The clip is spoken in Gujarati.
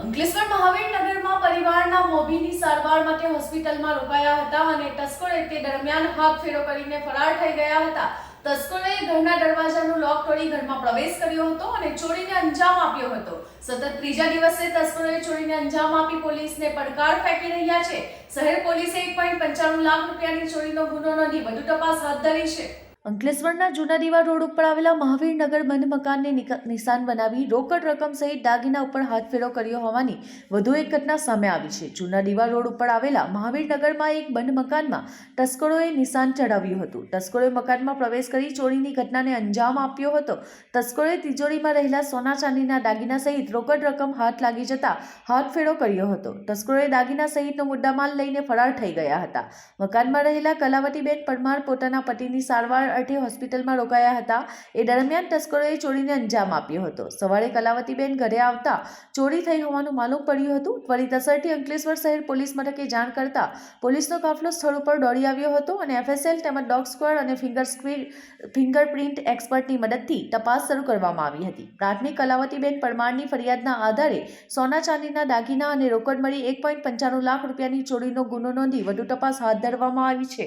અંકલેશ્વર મહાવીર નગરમાં પરિવારના મોભીની સારવાર માટે હોસ્પિટલમાં રોકાયા હતા અને તસ્કરોએ તે દરમિયાન હાથ ફેરો કરીને ફરાર થઈ ગયા હતા. તસ્કરોએ ઘરના દરવાજાનું લોક તોડી ઘરમાં પ્રવેશ કર્યો હતો અને ચોરીને અંજામ આપ્યો હતો. સતત ત્રીજા દિવસે તસ્કરોએ ચોરીને અંજામ આપી પોલીસને પડકાર ફેંકી રહ્યા છે. શહેર પોલીસે એક લાખ રૂપિયાની ચોરીનો ગુનો નોંધી વધુ તપાસ હાથ ધરી છે. અંકલેશ્વરના જૂના દીવા રોડ ઉપર આવેલા મહાવીર નગર બંધ મકાનને નિશાન બનાવી રોકડ રકમ સહિત દાગીના ઉપર હાથફેરો કર્યો હોવાની વધુ એક ઘટના સામે આવી છે. જૂના દીવા રોડ ઉપર આવેલા મહાવીર નગરમાં એક બંધ મકાનમાં તસ્કરોએ નિશાન ચડાવ્યું હતું. તસ્કરોએ મકાનમાં પ્રવેશ કરી ચોરીની ઘટનાને અંજામ આપ્યો હતો. તસ્કરોએ તિજોરીમાં રહેલા સોના ચાંદીના દાગીના સહિત રોકડ રકમ હાથ લાગી જતા હાથફેરો કર્યો હતો. તસ્કરોએ દાગીના સહિતનો મુદ્દામાલ લઈને ફરાર થઈ ગયા હતા. મકાનમાં રહેલા કલાવતીબેન પરમાર પોતાના પતિની સારવાર અર્થે હોસ્પિટલમાં રોકાયા હતા. એ દરમિયાન તસ્કરોએ ચોરીને અંજામ આપ્યો હતો. સવારે કલાવતીબેન ઘરે આવતા ચોરી થઈ હોવાનું માલુમ પડ્યું હતું. ત્વરિત અસરથી અંકલેશ્વર શહેર પોલીસ મથકે જાણ કરતા પોલીસનો કાફલો સ્થળ ઉપર દોડી આવ્યો હતો અને એફએસએલ તેમજ ડોગ સ્ક્વોડ અને ફિંગર ફિંગરપ્રિન્ટ એક્સપર્ટની મદદથી તપાસ શરૂ કરવામાં આવી હતી. પ્રાથમિક કલાવતીબેન પરમારની ફરિયાદના આધારે સોના ચાંદીના દાગીના અને રોકડ મળી એક પોઈન્ટ પંચાણું લાખ રૂપિયાની ચોરીનો ગુનો નોંધી વધુ તપાસ હાથ ધરવામાં આવી છે.